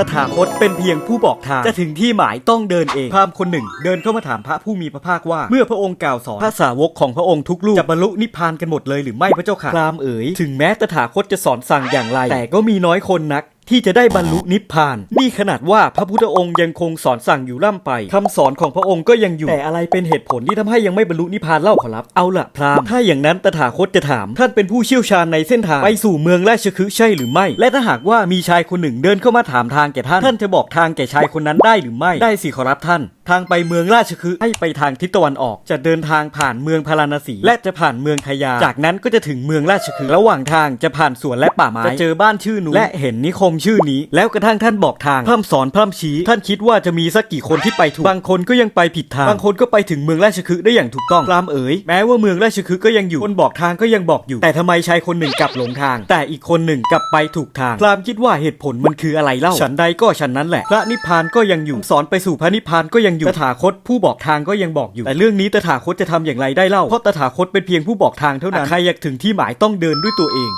ตถาคตเป็นเพียงผู้บอกทางจะถึงที่หมายต้องเดินเองพราหมณ์คนหนึ่ง เดินเข้ามาถามพระผู้มีพระภาคว่า เมื่อพระองค์กล่าวสอนพระสาวกของพระองค์ทุกลูกจะบรรลุนิพพานกันหมดเลยหรือไม่พระเจ้าค่ะพราหมณ์เอ๋ยถึงแม้ตถาคตจะสอนสั่งอย่างไร แต่ก็มีน้อยคนนัก ที่จะได้บรรลุนิพพาน นี่ขนาดว่าพระพุทธองค์ยังคงสอนสั่งอยู่ล่ำไปคำสอนของพระองค์ก็ยังอยู่แต่อะไรเป็นเหตุผลที่ทำให้ยังไม่บรรลุนิพพานเล่าขอรับเอาละพราหมณ์ถ้าอย่างนั้นตถาคตจะถาม ท่านเป็นผู้เชี่ยวชาญในเส้นทางไปสู่เมืองราชคฤห์ใช่หรือไม่ และถ้าหากว่ามีชายคนหนึ่งเดินเข้ามาถามทางแก่ท่านท่านจะบอกทางแก่ชายคนนั้นได้หรือไม่ได้สิขอรับท่าน ทางไปเมืองราชคฤห์ให้ไปทางทิศตะวันออก จะเดินทางผ่านเมืองพาราณสี และจะผ่านเมืองขยา จากนั้นก็จะถึงเมืองราชคฤห์ระหว่างทางจะผ่านสวนและป่าไม้จะเจอบ้านชื่อนูและเห็นนิคมชื่อนี้ แล้วกระทั่งท่านบอกทางพร่ำสอนพร่ำชี้ ท่านคิดว่าจะมีสักกี่คนที่ไปถูก บางคนก็ยังไปผิดทาง บางคนก็ไปถึงเมืองราชคฤห์ได้อย่างถูกต้องพรามเอ๋ย แม้ว่าเมืองราชคฤห์ก็ยังอยู่ คนบอกทางก็ยังบอกอยู่ แต่ทำไมชายคนหนึ่งกลับหลงทาง แต่อีกคนหนึ่งกลับไปถูกทางพรามคิดว่าเหตุผลมันคืออะไรเล่า ฉันใดก็ฉันนั้นแหละ พระนิพพานก็ยังอยู่ สอนไปสู่พระนิพพานก็ยังอยู่ ตถาคตผู้บอกทางก็ยังบอกอยู่ แต่เรื่องนี้ตถาคตจะทำอย่างไรได้เล่า เพราะตถาคตเป็นเพียงผู้บอกทางเท่านั้น ใครอยากถึงที่หมายต้องเดินด้วยตัวเอง